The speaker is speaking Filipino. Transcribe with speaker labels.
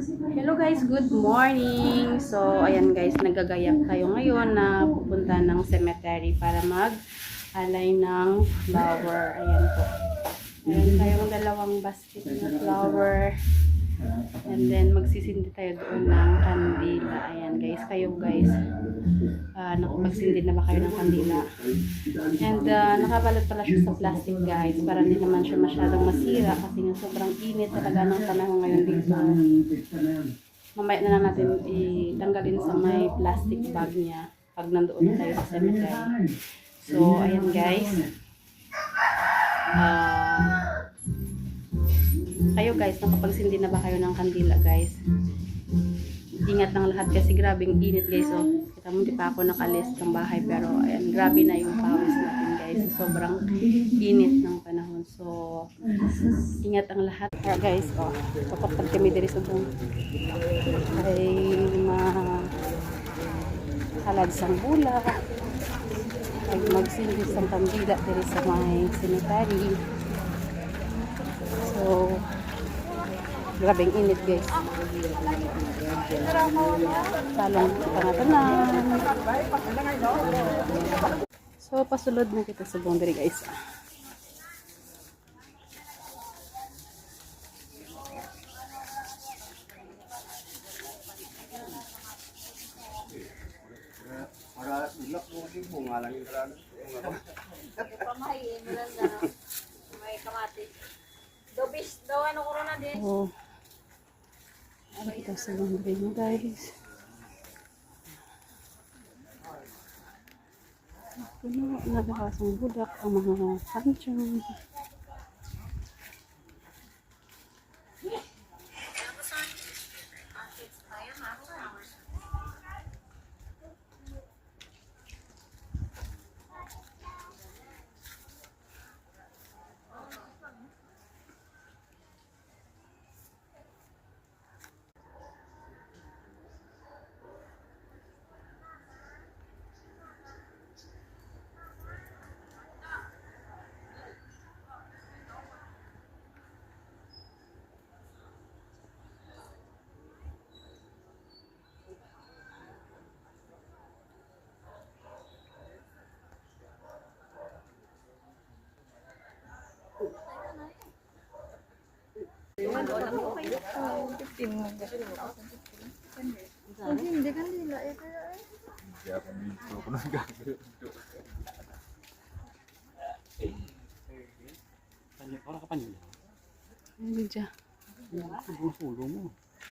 Speaker 1: Hello guys, good morning! So, ayan guys, nagagayak tayo ngayon na pupunta ng cemetery para mag-alay ng flower. Ayan po. Meron tayong dalawang basket na flower. And then, magsisindi tayo doon ng kandila. Ayan guys, kayo guys. Uh, nakapagsindi na ba kayo ng kandila? And uh, nakabalot pala siya sa plastic guys para hindi naman siya masyadong masira kasi nga sobrang init talaga ng panahon ngayon dito. Mamaya na lang natin itanggalin sa may plastic bag niya pag nandoon na tayo sa cemetery. So, ayan guys. Ah... kayo guys, nakapagsindi na ba kayo ng kandila guys? Ingat ng lahat kasi grabing init guys. So, kita mo di pa ako nakalis ng bahay pero ayan, grabe na yung pawis natin guys. Sobrang init ng panahon. So, ingat ang lahat. Kaya guys, oh, kapag kami diri sa doon ay ma halad sang bula ay magsindi sang kandila diri sa may cemetery. So, grabing init guys. Talong tanga-tanan. So, pasulod na kita sa boundary guys.
Speaker 2: Ulap mo din mo nga lang yung karano.
Speaker 3: Pamahiin mo lang na may kamatis. Dobis daw ano ko na din.
Speaker 1: Oh. Ano kita sa boundary mo guys. Puno, nagkakasang budak ang mga kanchong.
Speaker 3: Hindi kan nila eh.
Speaker 2: Kaya kami dito ko nang gagawin.
Speaker 1: Ano dyan?
Speaker 2: Sulo mo.